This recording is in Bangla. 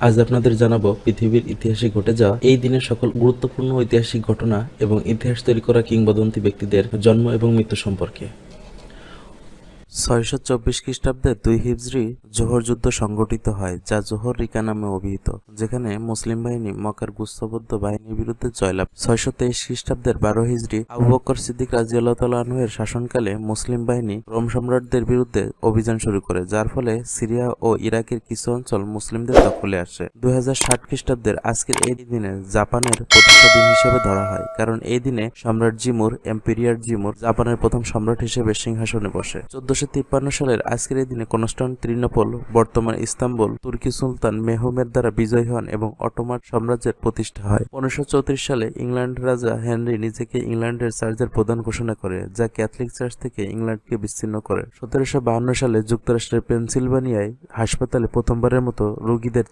আজ আপনাদের জানাব পৃথিবীর ইতিহাসে ঘটে যাওয়া এই দিনের সকল গুরুত্বপূর্ণ ঐতিহাসিক ঘটনা এবং ইতিহাস তৈরি করা কিংবদন্তি ব্যক্তিদের জন্ম এবং মৃত্যু সম্পর্কে। ছয়শো চব্বিশ খ্রিস্টাব্দে দুই হিজরি জোহর যুদ্ধ সংগঠিত হয়, যা জোহর রিকা নামে অভিহিত, যেখানে মুসলিম বাহিনী মক্কার গুস্তবদ্ধ বাহিনীর বিরুদ্ধে জয়লাভ। ছয়শো তেইশ খ্রিস্টাব্দের বারো হিজরি আবু বকর সিদ্দিক আনহুয়ের শাসনকালে মুসলিম বাহিনী রোম সম্রাটদের বিরুদ্ধে অভিযান শুরু করে, যার ফলে সিরিয়া ও ইরাকের কিছু অঞ্চল মুসলিমদের দখলে আসে। দুই হাজার ষাট খ্রিস্টাব্দের আজকের এই দিনে জাপানের প্রতিষ্ঠা দিন হিসেবে ধরা হয়, কারণ এই দিনে সম্রাট জিমুর, এম্পিরিয়ার জিমুর জাপানের প্রথম সম্রাট হিসেবে সিংহাসনে বসে। চোদ্দশো তিপ্পান্ন সালের আজকের এই দিনে কনস্টান্টিনোপল বর্তমান ইস্তাম্বুল, তুর্কি সুলতান মেহমের দ্বারা বিজয়ী হন এবং অটোমান সাম্রাজ্যের প্রতিষ্ঠা হয়। পনেরোশো সালে ইংল্যান্ড রাজা হেনরি নিজেকে ইংল্যান্ডের চার্চের প্রধান ঘোষণা করে, যা ক্যাথলিক চার্চ থেকে ইংল্যান্ডকে বিচ্ছিন্ন করে। সতেরোশো সালে যুক্তরাষ্ট্রের পেনসিলভানিয়ায় হাসপাতালে প্রথমবারের মতো রোগীদের